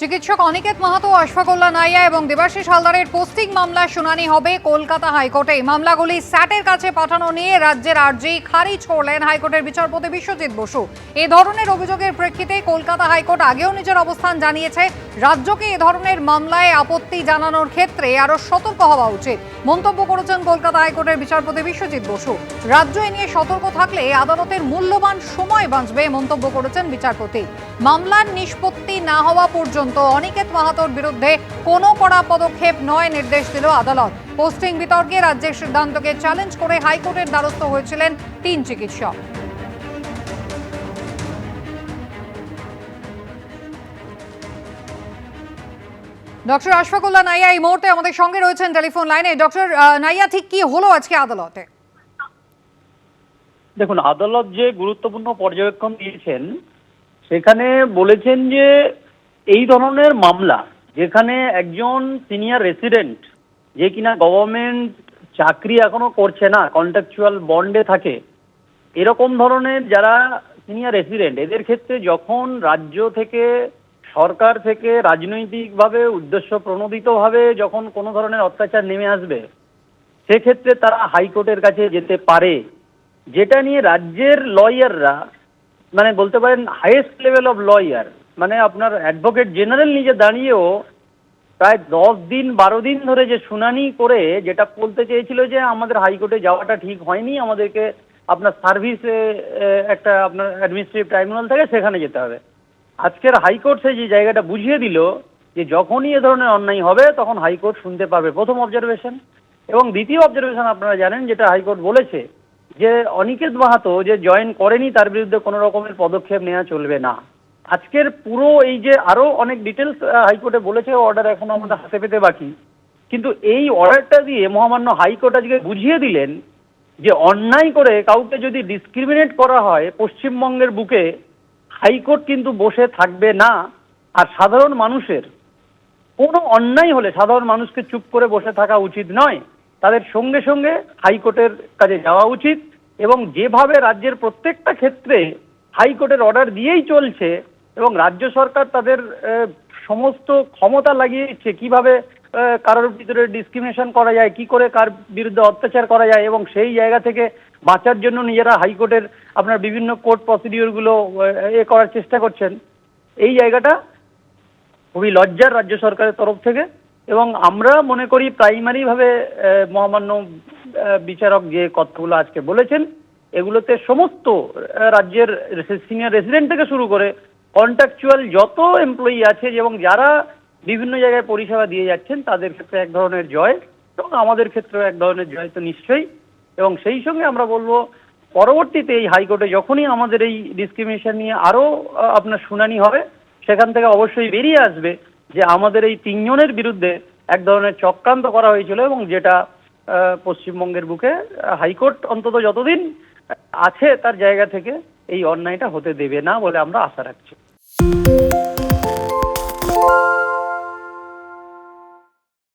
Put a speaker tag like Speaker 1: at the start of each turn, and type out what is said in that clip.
Speaker 1: চিকিৎসক অনিকেত মাহাতো আশফাকুল্লা নাইয়া এবং দেবাশিস হালদারের পোস্টিং মামলা শুনানি হবে কলকাতা হাইকোর্টে। মামলাগুলি স্যাটের কাছে পাঠানো নিয়ে রাজ্যের আর্জি খারিজ করলেন হাইকোর্টের বিচারপতি বিশ্বজিৎ বসু। এ ধরনের অভিযোগের প্রেক্ষিতে কলকাতা হাইকোর্ট আগেও নিজের অবস্থান জানিয়েছে, রাজ্যকে এ ধরনের মামলায় আপত্তি জানানোর ক্ষেত্রে আরও সতর্ক হওয়া উচিত। মন্তব্য করেছেন কলকাতা হাইকোর্টের বিচারপতি বিশ্বজিৎ বসু। রাজ্য এ নিয়ে সতর্ক থাকলে আদালতের মূল্যবান সময় বাঁচবে মন্তব্য করেছেন বিচারপতি। মামলার নিষ্পত্তি না হওয়া পর্যন্ত অনিকেত মাহাতোর বিরুদ্ধে কোনো কড়া পদক্ষেপ নয় নির্দেশ দিল আদালত। পোস্টিং বিতর্কে রাজ্যের সিদ্ধান্তকে চ্যালেঞ্জ করে হাইকোর্টের দ্বারস্থ হয়েছিলেন তিন চিকিৎসক। ডক্টর আশফাকুল্লাহ নাইয়া এই মুহূর্তে আমাদের সঙ্গে রয়েছেন টেলিফোন লাইনে। ডক্টর নাইয়া, ঠিক কি হলো আজকে আদালতে?
Speaker 2: দেখুন, আদালত যে গুরুত্বপূর্ণ পর্যবেক্ষণ দিয়েছেন, সেখানে বলেছেন যে এই ধরনের মামলা যেখানে একজন সিনিয়র রেসিডেন্ট যে কিনা গভর্নমেন্ট চাকরি এখনও করছে না কন্ট্রাকচুয়াল বন্ডে থাকে, এরকম ধরনের যারা সিনিয়র রেসিডেন্ট এদের ক্ষেত্রে যখন রাজ্য থেকে সরকার থেকে রাজনৈতিকভাবে উদ্দেশ্য প্রণোদিতভাবে যখন কোনো ধরনের অত্যাচার নেমে আসবে, সেক্ষেত্রে তারা হাইকোর্টের কাছে যেতে পারে। যেটা নিয়ে রাজ্যের লয়াররা মানে বলতে পারেন হাইয়েস্ট লেভেল অফ লয়ার মানে আপনার অ্যাডভোকেট জেনারেল নিজে দাঁড়িয়েও প্রায় দশ দিন, বারো দিন ধরে যে শুনানি করে যেটা বলতে চেয়েছিল যে আমাদের হাইকোর্টে যাওয়াটা ঠিক হয়নি, আমাদেরকে আপনার সার্ভিসে একটা আপনার অ্যাডমিনিস্ট্রেটিভ ট্রাইব্যুনাল থাকে সেখানে যেতে হবে। আজকের হাইকোর্ট সে যে জায়গাটা বুঝিয়ে দিল যে যখনই এ ধরনের অন্যায় হবে, তখন হাইকোর্ট শুনতে পারবে প্রথম অবজারভেশন এবং দ্বিতীয় অবজারভেশন আপনারা জানেন, যেটা হাইকোর্ট বলেছে যে অনিকেত মাহাতো যে জয়েন করেনি, তার বিরুদ্ধে কোনো রকমের পদক্ষেপ নেওয়া চলবে না। আজকের পুরো এই যে আরও অনেক ডিটেলস হাইকোর্টে বলেছে অর্ডার এখনও আমাদের হাতে পেতে বাকি। কিন্তু এই অর্ডারটা দিয়ে মহামান্য হাইকোর্ট আজকে বুঝিয়ে দিলেন যে অন্যায় করে কাউকে যদি ডিসক্রিমিনেট করা হয় পশ্চিমবঙ্গের বুকে, হাইকোর্ট কিন্তু বসে থাকবে না। আর সাধারণ মানুষের কোনো অন্যায় হলে সাধারণ মানুষকে চুপ করে বসে থাকা উচিত নয়। তাদের সঙ্গে সঙ্গে হাইকোর্টের কাছে যাওয়া উচিত এবং যেভাবে রাজ্যের প্রত্যেকটা ক্ষেত্রে হাইকোর্টের অর্ডার দিয়েই চলছে এবং রাজ্য সরকার তাদের সমস্ত ক্ষমতা লাগিয়ে দিচ্ছে কীভাবে কারোর ভিতরে ডিসক্রিমিনেশন করা যায়, কি করে কার বিরুদ্ধে অত্যাচার করা যায়, এবং সেই জায়গা থেকে বাঁচার জন্য নিজেরা হাইকোর্টের আপনার বিভিন্ন কোর্ট প্রসিডিওরগুলো এ করার চেষ্টা করছেন। এই জায়গাটা খুবই লজ্জার রাজ্য সরকারের তরফ থেকে, এবং আমরা মনে করি প্রাইমারিভাবে মহামান্য বিচারক যে কথাগুলো আজকে বলেছেন, এগুলোতে সমস্ত রাজ্যের সিনিয়র রেসিডেন্ট থেকে শুরু করে কন্ট্রাকচুয়াল যত এমপ্লয়ি আছে এবং যারা বিভিন্ন জায়গায় পরিষেবা দিয়ে যাচ্ছেন, তাদের ক্ষেত্রে এক ধরনের জয় এবং আমাদের ক্ষেত্রেও এক ধরনের জয় তো নিশ্চয়ই। এবং সেই সঙ্গে আমরা বলব, পরবর্তীতে এই হাইকোর্টে যখনই আমাদের এই ডিসক্রিমিনেশন নিয়ে আরও আপনার শুনানি হবে, সেখান থেকে অবশ্যই বেরিয়ে আসবে যে আমাদের এই তিনজনের বিরুদ্ধে এক ধরনের চক্রান্ত করা হয়েছিল এবং যেটা পশ্চিমবঙ্গের বুকে হাইকোর্ট অন্তত যতদিন আছে তার জায়গা থেকে এই অন্যায়টা হতে দেবে না বলে আমরা আশা রাখছি।